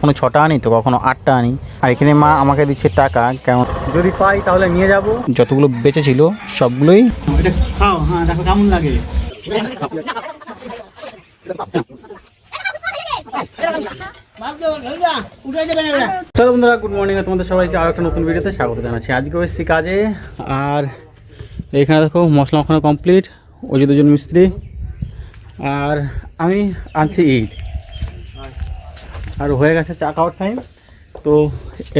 কখনো ছটা আনি তো কখনো আটটা আনি। আর এখানে মা আমাকে দিচ্ছে টাকা কেমন? যদি পাই তাহলে নিয়ে যাব। যতগুলো বেঁচে ছিল সবগুলোই খাও হ্যাঁ দেখো কেমন লাগে। চলো বন্ধুরা গুড মর্নিং তোমাদের সবাইকে আরও একটা নতুন ভিডিওতে স্বাগত জানাচ্ছি। আজকে এসেছি কাজে আর এখানে দেখো মশলা মাখানো কমপ্লিট ওই যে দুজন মিস্ত্রি আর আমি আনছি ইট আর হয়ে গেছে চা খাওয়ার টাইম তো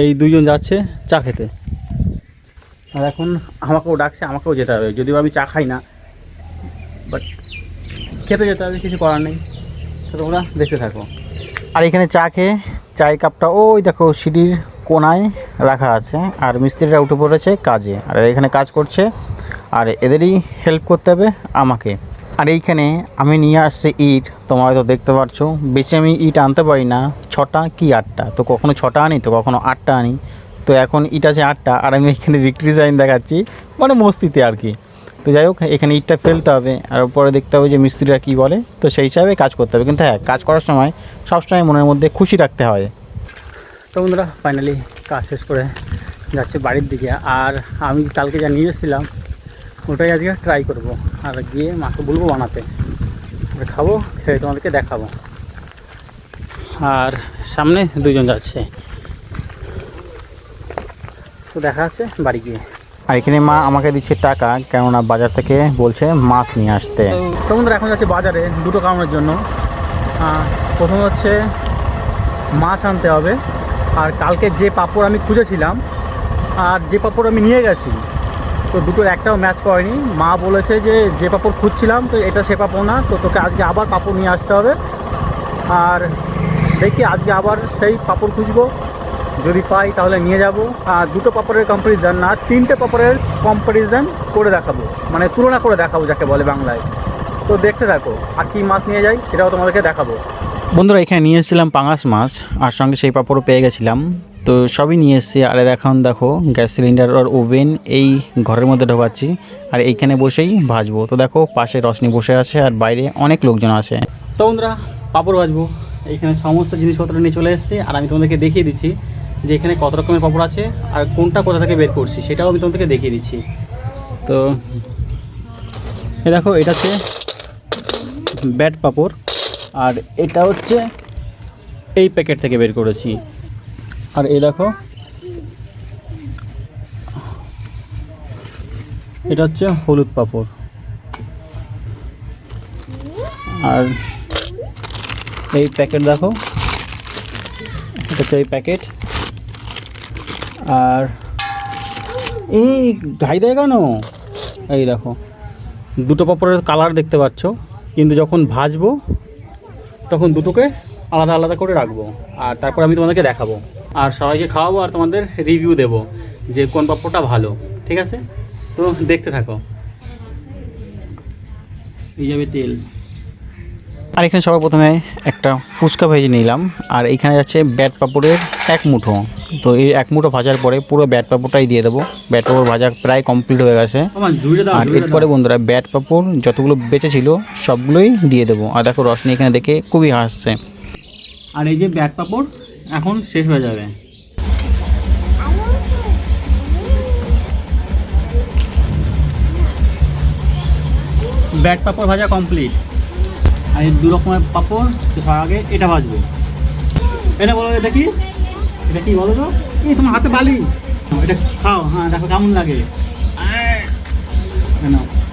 এই দুইজন যাচ্ছে চা খেতে। আর এখন আমাকেও ডাকছে, আমাকেও যেতে হবে। যদিও আমি চা খাই না বাট খেতে যেতে হবে, কিছু করার নেই। তো তোমরা দেখতে থাকো। আর এখানে চা খেয়ে, চায়ের কাপটা, ওই দেখো সিঁড়ির কোনায় রাখা আছে। আর মিস্ত্রিরা উঠে পড়েছে কাজে। আর এখানে কাজ করছে। আর এদেরই হেল্প করতে হবে আমাকে। আর এইখানে আমি নিয়ে আসছি ইট। তোমরা হয়তো দেখতে পাচ্ছ বেশি আমি ইট আনতে পারি না। ছটা কি আটটা? তো কখনো ছটা আনি, তো কখনো আটটা আনি। তো এখন ইট আছে আটটা। আর আমি এখানে বিক্রি সাইন দেখাচ্ছি। মানে মস্তিতে আর কি। তো যাই হোক, এখানে ইটটা ফেলতে হবে। আর পরে দেখতে হবে যে মিস্ত্রিরা কী বলে। তো সেই হিসাবে কাজ করতে হবে। কিন্তু হ্যাঁ কাজ করার সময় সবসময় মনের মধ্যে খুশি রাখতে হয়। তো বন্ধুরা ফাইনালি কাজ শেষ করে যাচ্ছে বাড়ির দিকে। আর আমি কালকে যা নিয়ে এসেছিলাম ওটাই আজকে ট্রাই করব। আর গিয়ে মাকে বলব বানাতে। আর খাব খেয়ে তোমাদেরকে দেখাবো। আর সামনে দুজন যাচ্ছে। তো দেখা আছে বাড়ি গিয়ে। আর এখানে মা আমাকে দিচ্ছে টাকা কেননা বাজার থেকে বলছে মাছ নিয়ে আসতে। তো বন্ধুরা এখন যাচ্ছে বাজারে দুটো কারণের জন্য। প্রথম হচ্ছে মাছ আনতে হবে। আর কালকে যে পাপড় আমি খুঁজেছিলাম আর যে পাপড় আমি নিয়ে গেছি তো দুটোর একটাও ম্যাচ করেনি। মা বলেছে যে যে পাপড় খুঁজছিলাম, তো এটা সে পাপড় না, তো তোকে আজকে আবার পাপড় নিয়ে আসতে হবে। আর দেখি আজকে আবার সেই পাপড় খুঁজবো। যদি পাই তাহলে নিয়ে যাব। আর দুটো পাপড়ের কম্পারিজন না, তিনটে পাপড়ের কম্পারিজন করে দেখাবো। মানে তুলনা করে দেখাবো, যাকে বলে বাংলায়। তো দেখতে থাকো, আর কী মাছ নিয়ে যাই, সেটাও তোমাদেরকে দেখাবো। বন্ধুরা, এখানে নিয়ে এসেছিলাম পাঙাশ মাছ, আর সঙ্গে সেই পাপড়ও পেয়ে গেছিলাম। তো সবই নিয়ে এসেছি। আর এখন দেখো, গ্যাস সিলিন্ডার আর ওভেন এই ঘরের মধ্যে ঢোকাচ্ছি। আর এইখানে বসেই ভাজবো। তো দেখো, পাশে রশনি বসে আছে আর বাইরে অনেক লোকজন আছে। তো বন্ধুরা, পাপড় ভাজবো। এইখানে সমস্ত জিনিসপত্র নিয়ে চলে এসেছি। আর আমি তোমাদেরকে দেখিয়ে দিচ্ছি যে এখানে কত রকমের পাপড় আছে আর কোনটা কোথা থেকে বের করছি, সেটাও আমি তোমাদেরকে দেখিয়ে দিচ্ছি। তো এ দেখো, এটা হচ্ছে ব্যাট পাপড়। আর এটা হচ্ছে এই প্যাকেট থেকে বের করেছি। আর এই দেখো। এটা হচ্ছে হলুদ পাপড়। আর এই প্যাকেট দেখো। এটা হচ্ছে এই প্যাকেট। আর এই ঘাই দেয় কেন? এই দেখো। দুটো পাপড়ের কালার দেখতে পাচ্ছ। কিন্তু যখন ভাজবো, তখন দুটোকে আলাদা আলাদা করে রাখব। আর তারপর আমি তোমাদেরকে দেখাবো। আর সবাইকে খাওয়াবো আর তোমাদের রিভিউ দেবো যে কোন পাপড়টা ভালো ঠিক আছে? তো দেখতে থাকো। এই যাবে তেল। আর এখানে সবার প্রথমে একটা ফুচকা ভেজে নিলাম আর এখানে যাচ্ছে ব্যাট পাপড়ের এক মুঠো। তো এই এক মুঠো ভাজার পরে পুরো ব্যাট পাপড়টাই দিয়ে দেবো। ব্যাট পাপড় ভাজা প্রায় কমপ্লিট হয়ে গেছে। আর এরপরে বন্ধুরা ব্যাট পাপড় যতগুলো বেঁচেছিল সবগুলোই দিয়ে দেবো। আর দেখো রশনি এখানে দেখে খুবই হাসছে। আর এই যে ব্যাট পাপড় এখন শেষ হয়ে যাবে। ব্যাট পাপড় ভাজা কমপ্লিট আর এই দু রকমের পাপড় তো আগে এটা ভাজবো। এটা বলো, এটা কি? এটা কি বলো তো? এই তোমার হাতে বালি। এটা খাও হ্যাঁ দেখো কেমন লাগে।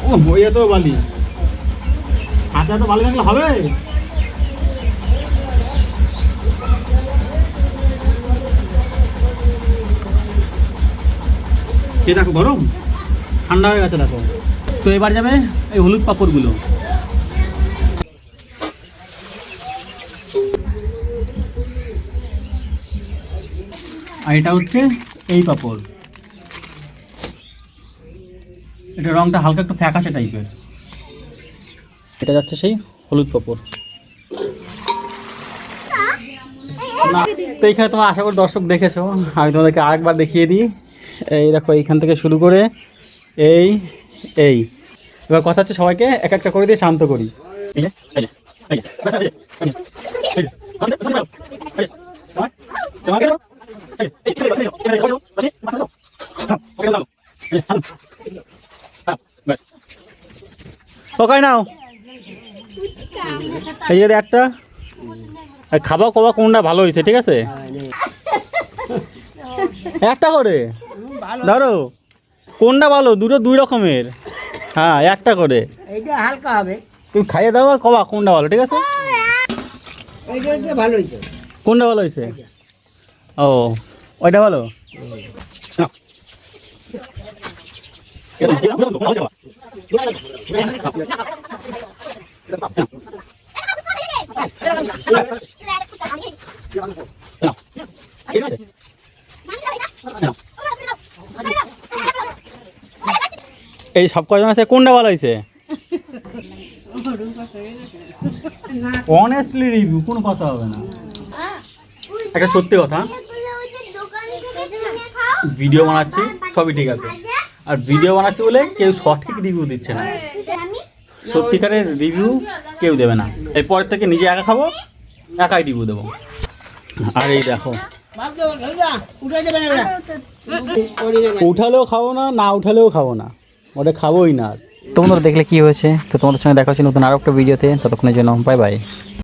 ও বইয়া তো বালি। হাতে এত বালি থাকলে হবে? এ দেখো গরম, ঠান্ডা হয়ে গেছে দেখো। তো এবার যাবে এই হলুদ পাপড়গুলো। আর এটা হচ্ছে এই পাপড়। এটা রংটা হালকা একটু ফ্যাকাশে টাইপের। এটা যাচ্ছে সেই হলুদ পাপড়। না, তো এইখানে তোমার আশা করি দর্শক দেখেছ। আমি তোমাদেরকে আরেকবার দেখিয়ে দিই। এই দেখো, এইখান থেকে শুরু করে এই এই। এবার কথা হচ্ছে সবাইকে এক একটা করে দিয়ে শান্ত করি। ওকে নাও। এই যদি একটা। খাবা কবা কোনটা ভালো হয়েছে, ঠিক আছে? একটা করে। ধরো কোনটা ভালো? দুটো দুই রকমের। হ্যাঁ একটা করে। এইটা হালকা হবে। তুমি খাইয়ে দাও আর কবা কোনটা ভালো ঠিক আছে? এইটা এইটা ভালো হয়েছে। কোনটা ভালো হয়েছে? ও ওইটা ভালো? এই সব কজন আছে? কোনটা ভালো হয়েছে অনেস্টলি রিভিউ কোনো কথা হবে না। একটা সত্যি কথা। ভিডিও বানাচ্ছি সবই ঠিক আছে। আর ভিডিও বানাচ্ছি বলে কেউ সঠিক রিভিউ দিচ্ছে না। সত্যিকারের রিভিউ কেউ দেবে না। এরপর থেকে নিজে একা খাব একাই রিভিউ দেবো। আর এই দেখো। উঠালেও খাব না না উঠালেও খাব না। ওটা খাবোই না তোমরা দেখলে কি হয়েছে? তো তোমাদের সঙ্গে দেখা হচ্ছে নতুন আরও একটা ভিডিওতে। ততক্ষণের জন্য বাই বাই